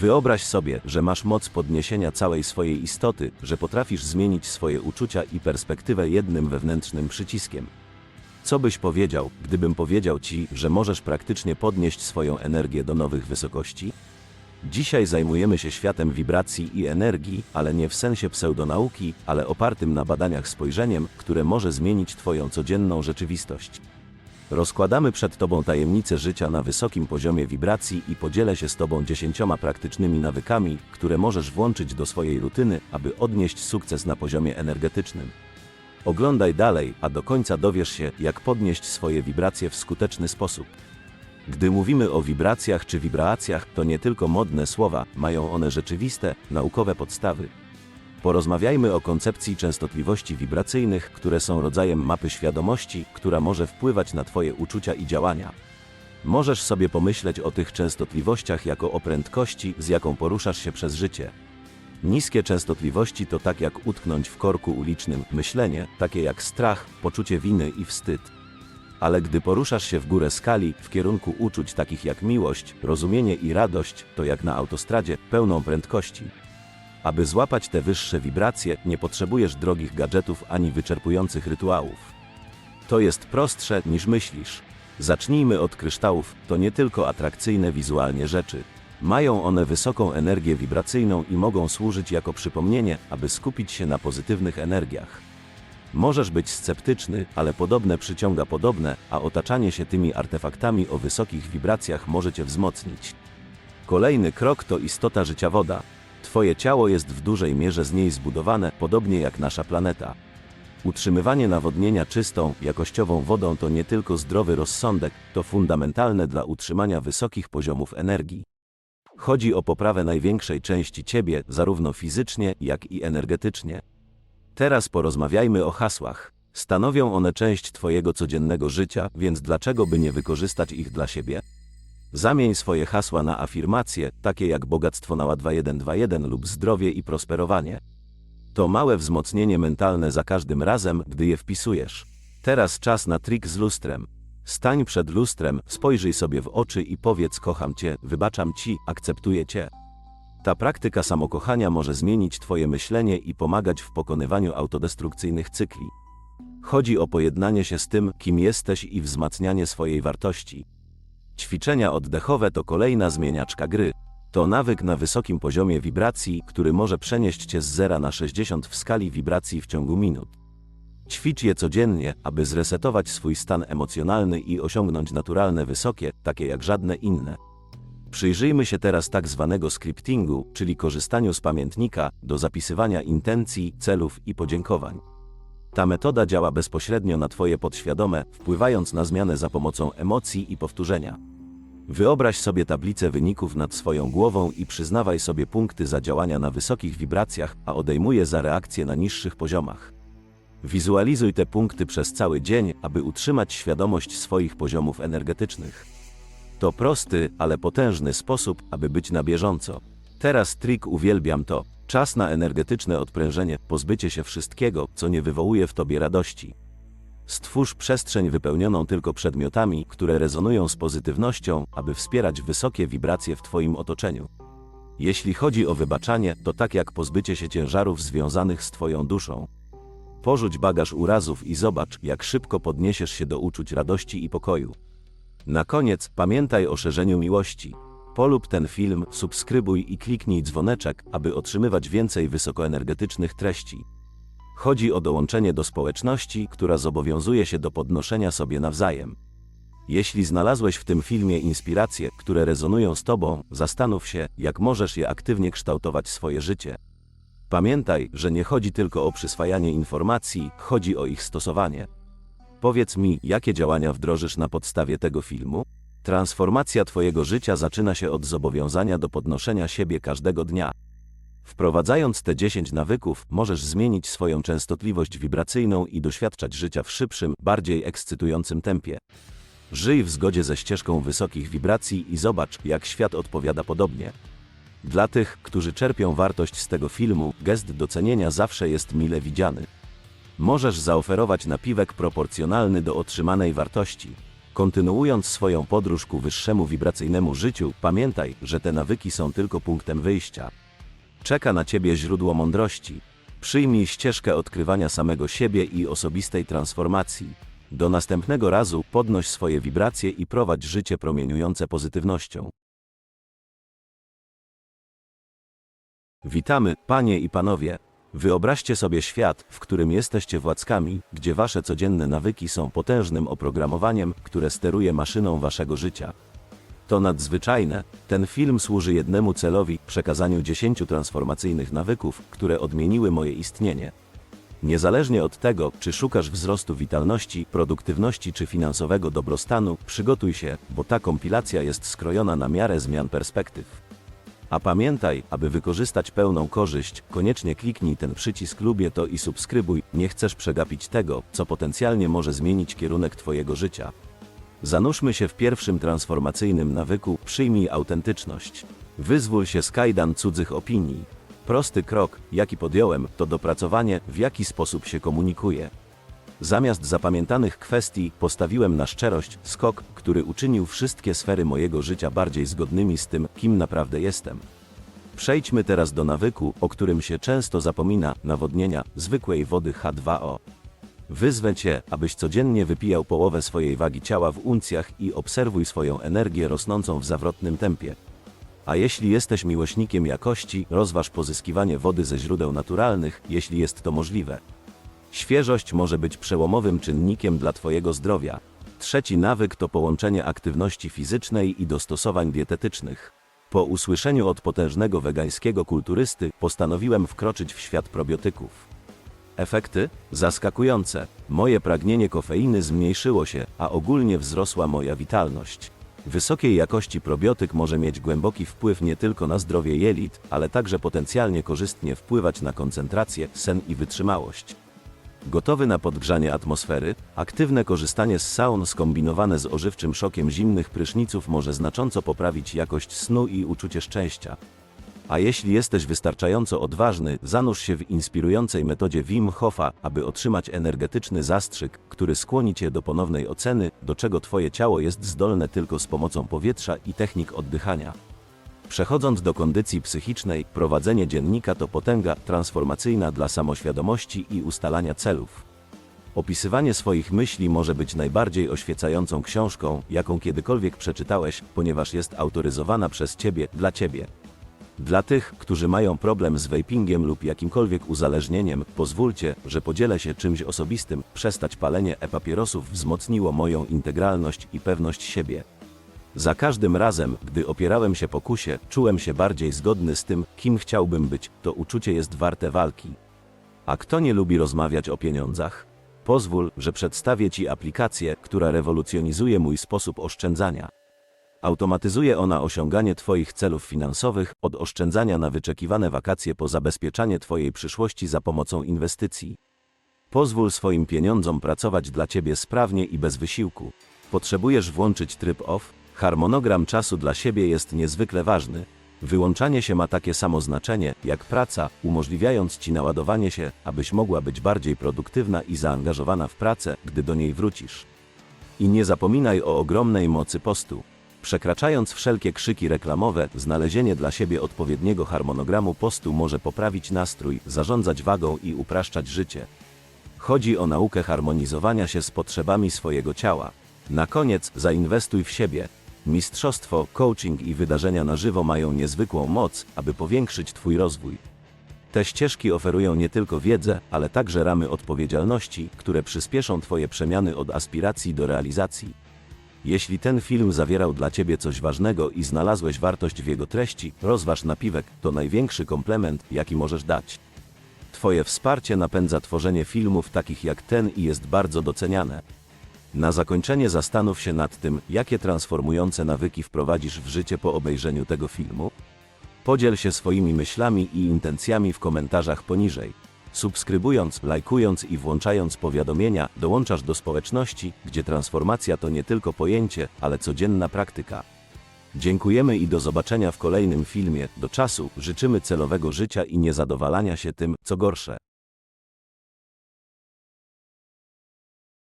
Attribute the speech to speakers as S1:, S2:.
S1: Wyobraź sobie, że masz moc podniesienia całej swojej istoty, że potrafisz zmienić swoje uczucia i perspektywę jednym wewnętrznym przyciskiem. Co byś powiedział, gdybym powiedział ci, że możesz praktycznie podnieść swoją energię do nowych wysokości? Dzisiaj zajmujemy się światem wibracji i energii, ale nie w sensie pseudonauki, ale opartym na badaniach spojrzeniem, które może zmienić Twoją codzienną rzeczywistość. Rozkładamy przed Tobą tajemnice życia na wysokim poziomie wibracji i podzielę się z Tobą dziesięcioma praktycznymi nawykami, które możesz włączyć do swojej rutyny, aby odnieść sukces na poziomie energetycznym. Oglądaj dalej, a do końca dowiesz się, jak podnieść swoje wibracje w skuteczny sposób. Gdy mówimy o wibracjach czy wibracjach, to nie tylko modne słowa, mają one rzeczywiste, naukowe podstawy. Porozmawiajmy o koncepcji częstotliwości wibracyjnych, które są rodzajem mapy świadomości, która może wpływać na Twoje uczucia i działania. Możesz sobie pomyśleć o tych częstotliwościach jako o prędkości, z jaką poruszasz się przez życie. Niskie częstotliwości to tak jak utknąć w korku ulicznym, myślenie, takie jak strach, poczucie winy i wstyd. Ale gdy poruszasz się w górę skali, w kierunku uczuć takich jak miłość, rozumienie i radość, to jak na autostradzie, pełną prędkości. Aby złapać te wyższe wibracje, nie potrzebujesz drogich gadżetów ani wyczerpujących rytuałów. To jest prostsze niż myślisz. Zacznijmy od kryształów, to nie tylko atrakcyjne wizualnie rzeczy. Mają one wysoką energię wibracyjną i mogą służyć jako przypomnienie, aby skupić się na pozytywnych energiach. Możesz być sceptyczny, ale podobne przyciąga podobne, a otaczanie się tymi artefaktami o wysokich wibracjach może cię wzmocnić. Kolejny krok to istota życia woda. Twoje ciało jest w dużej mierze z niej zbudowane, podobnie jak nasza planeta. Utrzymywanie nawodnienia czystą, jakościową wodą to nie tylko zdrowy rozsądek, to fundamentalne dla utrzymania wysokich poziomów energii. Chodzi o poprawę największej części ciebie, zarówno fizycznie, jak i energetycznie. Teraz porozmawiajmy o hasłach. Stanowią one część Twojego codziennego życia, więc dlaczego by nie wykorzystać ich dla siebie? Zamień swoje hasła na afirmacje, takie jak bogactwo na 2121 lub zdrowie i prosperowanie. To małe wzmocnienie mentalne za każdym razem, gdy je wpisujesz. Teraz czas na trik z lustrem. Stań przed lustrem, spojrzyj sobie w oczy i powiedz kocham cię, wybaczam ci, akceptuję cię. Ta praktyka samokochania może zmienić Twoje myślenie i pomagać w pokonywaniu autodestrukcyjnych cykli. Chodzi o pojednanie się z tym, kim jesteś i wzmacnianie swojej wartości. Ćwiczenia oddechowe to kolejna zmieniaczka gry. To nawyk na wysokim poziomie wibracji, który może przenieść Cię z 0 na 60 w skali wibracji w ciągu minut. Ćwicz je codziennie, aby zresetować swój stan emocjonalny i osiągnąć naturalne wysokie, takie jak żadne inne. Przyjrzyjmy się teraz tak zwanego scriptingu, czyli korzystaniu z pamiętnika do zapisywania intencji, celów i podziękowań. Ta metoda działa bezpośrednio na Twoje podświadome, wpływając na zmianę za pomocą emocji i powtórzenia. Wyobraź sobie tablicę wyników nad swoją głową i przyznawaj sobie punkty za działania na wysokich wibracjach, a odejmuje za reakcje na niższych poziomach. Wizualizuj te punkty przez cały dzień, aby utrzymać świadomość swoich poziomów energetycznych. To prosty, ale potężny sposób, aby być na bieżąco. Teraz trik uwielbiam to. Czas na energetyczne odprężenie, pozbycie się wszystkiego, co nie wywołuje w tobie radości. Stwórz przestrzeń wypełnioną tylko przedmiotami, które rezonują z pozytywnością, aby wspierać wysokie wibracje w twoim otoczeniu. Jeśli chodzi o wybaczanie, to tak jak pozbycie się ciężarów związanych z twoją duszą. Porzuć bagaż urazów i zobacz, jak szybko podniesiesz się do uczuć radości i pokoju. Na koniec pamiętaj o szerzeniu miłości. Polub ten film, subskrybuj i kliknij dzwoneczek, aby otrzymywać więcej wysokoenergetycznych treści. Chodzi o dołączenie do społeczności, która zobowiązuje się do podnoszenia sobie nawzajem. Jeśli znalazłeś w tym filmie inspiracje, które rezonują z Tobą, zastanów się, jak możesz je aktywnie kształtować swoje życie. Pamiętaj, że nie chodzi tylko o przyswajanie informacji, chodzi o ich stosowanie. Powiedz mi, jakie działania wdrożysz na podstawie tego filmu? Transformacja Twojego życia zaczyna się od zobowiązania do podnoszenia siebie każdego dnia. Wprowadzając te 10 nawyków, możesz zmienić swoją częstotliwość wibracyjną i doświadczać życia w szybszym, bardziej ekscytującym tempie. Żyj w zgodzie ze ścieżką wysokich wibracji i zobacz, jak świat odpowiada podobnie. Dla tych, którzy czerpią wartość z tego filmu, gest docenienia zawsze jest mile widziany. Możesz zaoferować napiwek proporcjonalny do otrzymanej wartości. Kontynuując swoją podróż ku wyższemu wibracyjnemu życiu, pamiętaj, że te nawyki są tylko punktem wyjścia. Czeka na ciebie źródło mądrości. Przyjmij ścieżkę odkrywania samego siebie i osobistej transformacji. Do następnego razu podnoś swoje wibracje i prowadź życie promieniujące pozytywnością. Witamy, panie i panowie. Wyobraźcie sobie świat, w którym jesteście władcami, gdzie wasze codzienne nawyki są potężnym oprogramowaniem, które steruje maszyną waszego życia. To nadzwyczajne. Ten film służy jednemu celowi przekazaniu 10 transformacyjnych nawyków, które odmieniły moje istnienie. Niezależnie od tego, czy szukasz wzrostu witalności, produktywności czy finansowego dobrostanu, przygotuj się, bo ta kompilacja jest skrojona na miarę zmian perspektyw. A pamiętaj, aby wykorzystać pełną korzyść, koniecznie kliknij ten przycisk lubię to i subskrybuj, nie chcesz przegapić tego, co potencjalnie może zmienić kierunek Twojego życia. Zanurzmy się w pierwszym transformacyjnym nawyku, przyjmij autentyczność. Wyzwól się z kajdan cudzych opinii. Prosty krok, jaki podjąłem, to dopracowanie, w jaki sposób się komunikuję. Zamiast zapamiętanych kwestii, postawiłem na szczerość, skok, który uczynił wszystkie sfery mojego życia bardziej zgodnymi z tym, kim naprawdę jestem. Przejdźmy teraz do nawyku, o którym się często zapomina nawodnienia zwykłej wody H2O. Wyzwę cię, abyś codziennie wypijał połowę swojej wagi ciała w uncjach i obserwuj swoją energię rosnącą w zawrotnym tempie. A jeśli jesteś miłośnikiem jakości, rozważ pozyskiwanie wody ze źródeł naturalnych, jeśli jest to możliwe. Świeżość może być przełomowym czynnikiem dla Twojego zdrowia. Trzeci nawyk to połączenie aktywności fizycznej i dostosowań dietetycznych. Po usłyszeniu od potężnego wegańskiego kulturysty postanowiłem wkroczyć w świat probiotyków. Efekty? Zaskakujące. Moje pragnienie kofeiny zmniejszyło się, a ogólnie wzrosła moja witalność. Wysokiej jakości probiotyk może mieć głęboki wpływ nie tylko na zdrowie jelit, ale także potencjalnie korzystnie wpływać na koncentrację, sen i wytrzymałość. Gotowy na podgrzanie atmosfery, aktywne korzystanie z saun skombinowane z ożywczym szokiem zimnych pryszniców może znacząco poprawić jakość snu i uczucie szczęścia. A jeśli jesteś wystarczająco odważny, zanurz się w inspirującej metodzie Wim Hofa, aby otrzymać energetyczny zastrzyk, który skłoni cię do ponownej oceny, do czego twoje ciało jest zdolne tylko z pomocą powietrza i technik oddychania. Przechodząc do kondycji psychicznej, prowadzenie dziennika to potęga transformacyjna dla samoświadomości i ustalania celów. Opisywanie swoich myśli może być najbardziej oświecającą książką, jaką kiedykolwiek przeczytałeś, ponieważ jest autoryzowana przez ciebie, dla ciebie. Dla tych, którzy mają problem z vapingiem lub jakimkolwiek uzależnieniem, pozwólcie, że podzielę się czymś osobistym. Przestać palenie e-papierosów wzmocniło moją integralność i pewność siebie. Za każdym razem, gdy opierałem się pokusie, czułem się bardziej zgodny z tym, kim chciałbym być, to uczucie jest warte walki. A kto nie lubi rozmawiać o pieniądzach? Pozwól, że przedstawię Ci aplikację, która rewolucjonizuje mój sposób oszczędzania. Automatyzuje ona osiąganie Twoich celów finansowych, od oszczędzania na wyczekiwane wakacje po zabezpieczanie Twojej przyszłości za pomocą inwestycji. Pozwól swoim pieniądzom pracować dla Ciebie sprawnie i bez wysiłku. Potrzebujesz włączyć tryb OFF? Harmonogram czasu dla siebie jest niezwykle ważny. Wyłączanie się ma takie samo znaczenie jak praca, umożliwiając Ci naładowanie się, abyś mogła być bardziej produktywna i zaangażowana w pracę, gdy do niej wrócisz. I nie zapominaj o ogromnej mocy postu. Przekraczając wszelkie krzyki reklamowe, znalezienie dla siebie odpowiedniego harmonogramu postu może poprawić nastrój, zarządzać wagą i upraszczać życie. Chodzi o naukę harmonizowania się z potrzebami swojego ciała. Na koniec zainwestuj w siebie. Mistrzostwo, coaching i wydarzenia na żywo mają niezwykłą moc, aby powiększyć Twój rozwój. Te ścieżki oferują nie tylko wiedzę, ale także ramy odpowiedzialności, które przyspieszą Twoje przemiany od aspiracji do realizacji. Jeśli ten film zawierał dla Ciebie coś ważnego i znalazłeś wartość w jego treści, rozważ napiwek, to największy komplement, jaki możesz dać. Twoje wsparcie napędza tworzenie filmów takich jak ten i jest bardzo doceniane. Na zakończenie zastanów się nad tym, jakie transformujące nawyki wprowadzisz w życie po obejrzeniu tego filmu. Podziel się swoimi myślami i intencjami w komentarzach poniżej. Subskrybując, lajkując i włączając powiadomienia, dołączasz do społeczności, gdzie transformacja to nie tylko pojęcie, ale codzienna praktyka. Dziękujemy i do zobaczenia w kolejnym filmie. Do czasu życzymy celowego życia i niezadowalania się tym, co gorsze.